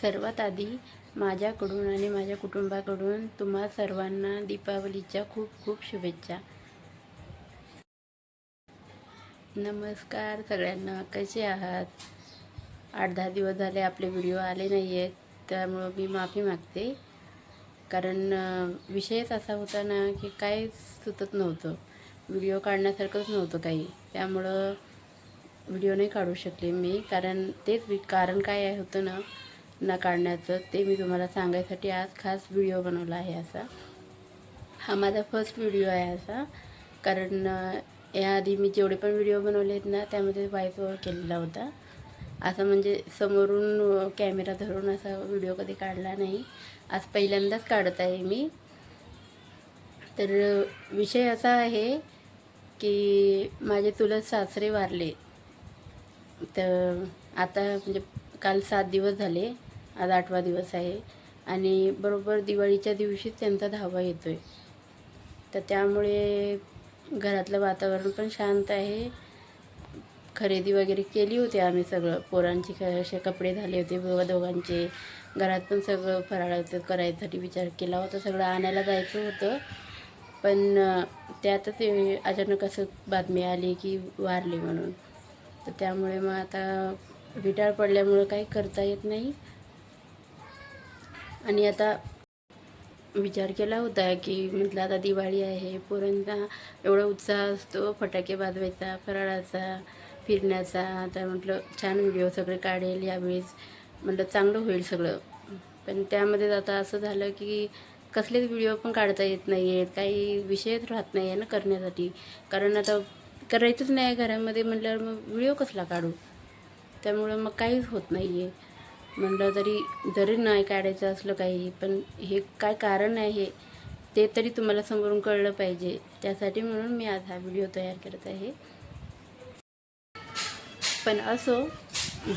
सर्वात आधी माझ्याकडून आणि माझ्या कुटुंबाकडून तुम्हा सर्वांना दीपावलीच्या खूप खूप शुभेच्छा. नमस्कार सगळ्यांना. कसे आहात? आठ दहा दिवस झाले आपले व्हिडिओ आले नाही आहेत त्यामुळं मी माफी मागते. कारण विषयच असा होता ना की काय सुचत नव्हतं. व्हिडिओ काढण्यासारखंच नव्हतं काही. त्यामुळं व्हिडिओ नाही काढू शकले मी. कारण तेच वि कारण काय आहे होतं ना ना काढण्याचं ते मी तुम्हाला सांगायसाठी आज खास व्हिडिओ बनवला आहे असा. हा माझा फर्स्ट व्हिडिओ आहे असा. कारण याआधी मी जेवढे पण व्हिडिओ बनवले आहेत ना त्यामध्ये व्हॉइस ओव्हर केलेला होता. असं म्हणजे समोरून कॅमेरा धरून असा व्हिडिओ कधी काढला नाही. आज पहिल्यांदाच काढत आहे मी. तर विषय असा आहे की माझे चुलत सासरे वारले. तर आता म्हणजे काल सात दिवस झाले. आज आठवा दिवस आहे. आणि बरोबर दिवाळीच्या दिवशीच त्यांचा धावा येतो आहे तर त्यामुळे घरातलं वातावरण पण शांत आहे. खरेदी वगैरे केली होती आम्ही सगळं. पोरांची क असे कपडे झाले होते दोघांचे. घरात पण सगळं फराळाचं करायसाठी विचार केला होता. सगळं आणायला जायचं होतं. पण त्यातच ते अचानक असं बातमी आली की वारली म्हणून. तर त्यामुळे मग आता विटाळ पडल्यामुळं काही करता येत नाही. आणि आता विचार केला होता की म्हटलं आता दिवाळी आहे पोरांचा एवढा उत्साह असतो फटाके वाजवायचा फराळाचा फिरण्याचा. आता म्हटलं छान व्हिडिओ सगळे काढेल यावेळेस. म्हटलं चांगलं होईल सगळं. पण त्यामध्ये आता असं झालं की कसलेच व्हिडिओ पण काढता येत नाही आहेत काही विषयच राहत नाही आहे ना करण्यासाठी. कारण आता करायचंच नाही घरामध्ये म्हटल्यावर मग व्हिडिओ कसला काढू? त्यामुळं मग काहीच होत नाही आहे म्हटलं तरी जरी नाही काढायचं असलं काही पण हे काय कारण आहे ते तरी तुम्हाला समोरून कळलं पाहिजे. त्यासाठी म्हणून मी आज हा व्हिडिओ तयार करत आहे. पण असो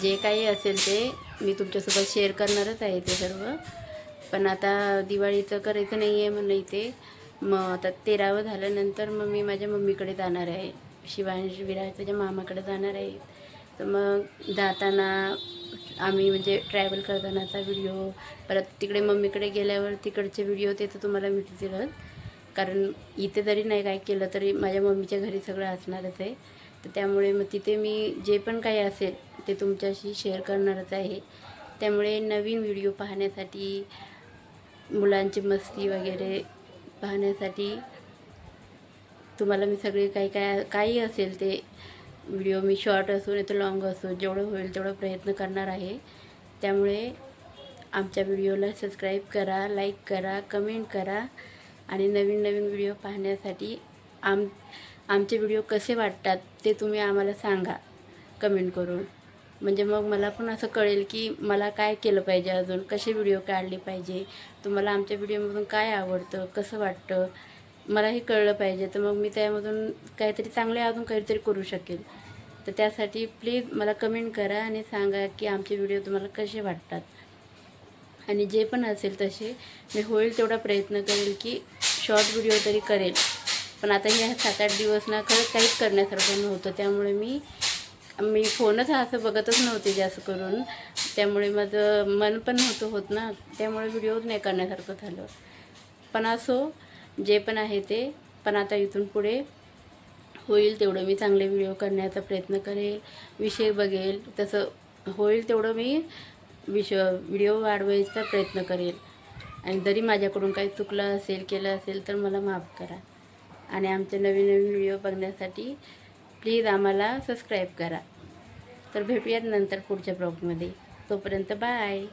जे काही असेल ते मी तुमच्यासोबत शेअर करणारच आहे ते सर्व. पण आता दिवाळीचं करायचं नाही आहे म्हणून इथे. मग आता तेरावं झाल्यानंतर मग मी माझ्या मम्मीकडे जाणार आहे. शिवांश विराज त्याच्या मामाकडे जाणार आहे. तर मग जाताना आम्ही म्हणजे ट्रॅव्हल करतानाचा व्हिडिओ परत तिकडे मम्मीकडे गेल्यावर तिकडचे व्हिडिओ ते तर तुम्हाला मिळतीलच कारण इथे जरी नाही काय केलं तरी माझ्या मम्मीच्या घरी सगळं असणारच आहे. तर त्यामुळे मग तिथे मी जे पण काही असेल ते तुमच्याशी शेअर करणारच आहे. त्यामुळे नवीन व्हिडिओ पाहण्यासाठी मुलांची मस्ती वगैरे पाहण्यासाठी तुम्हाला मी सगळे काही काय काही असेल ते व्हिडिओ मी शॉर्ट असो नाही तर लॉंग असो जेवढं होईल तेवढा प्रयत्न करणार आहे. त्यामुळे आमच्या व्हिडिओला सबस्क्राईब करा लाईक करा कमेंट करा आणि नवीन नवीन व्हिडिओ पाहण्यासाठी आम आमचे व्हिडिओ कसे वाटतात ते तुम्ही आम्हाला सांगा कमेंट करून. म्हणजे मग मला पण असं कळेल की मला काय केलं पाहिजे अजून कसे व्हिडिओ काढले पाहिजे तुम्हाला आमच्या व्हिडिओमधून काय आवडतं कसं वाटतं मलाही कळलं पाहिजे. तर मग मी त्यामधून काहीतरी चांगले अजून काहीतरी करू शकेल. तर त्यासाठी प्लीज मला कमेंट करा आणि सांगा की आमचे व्हिडिओ तुम्हाला कसे वाटतात. आणि जे पण असेल तसे मी होईल तेवढा प्रयत्न करेल की शॉर्ट व्हिडिओ तरी करेल. पण आता ह्या सात आठ दिवस ना खरंच काहीच करण्यासारखं नव्हतं. त्यामुळे मी मी फोनच हा असं बघतच नव्हते जास्त करून. त्यामुळे माझं मन पण नव्हतं होत ना. त्यामुळे व्हिडिओच नाही करण्यासारखं झालं. पण असो जे पण आहे ते. पण आता इथून पुढे होईल तेवढं मी चांगले व्हिडिओ करण्याचा प्रयत्न करेल विषय बघेल. तसं होईल तेवढं मी विष व्हिडिओ वाढवायचा प्रयत्न करेल. आणि जरी माझ्याकडून काही चुकलं असेल केलं असेल तर मला माफ करा. आणि आमचे नवीन नवीन व्हिडिओ बघण्यासाठी प्लीज आम्हाला सबस्क्राईब करा. तर भेटूयात नंतर पुढच्या ब्लॉगमध्ये तोपर्यंत बाय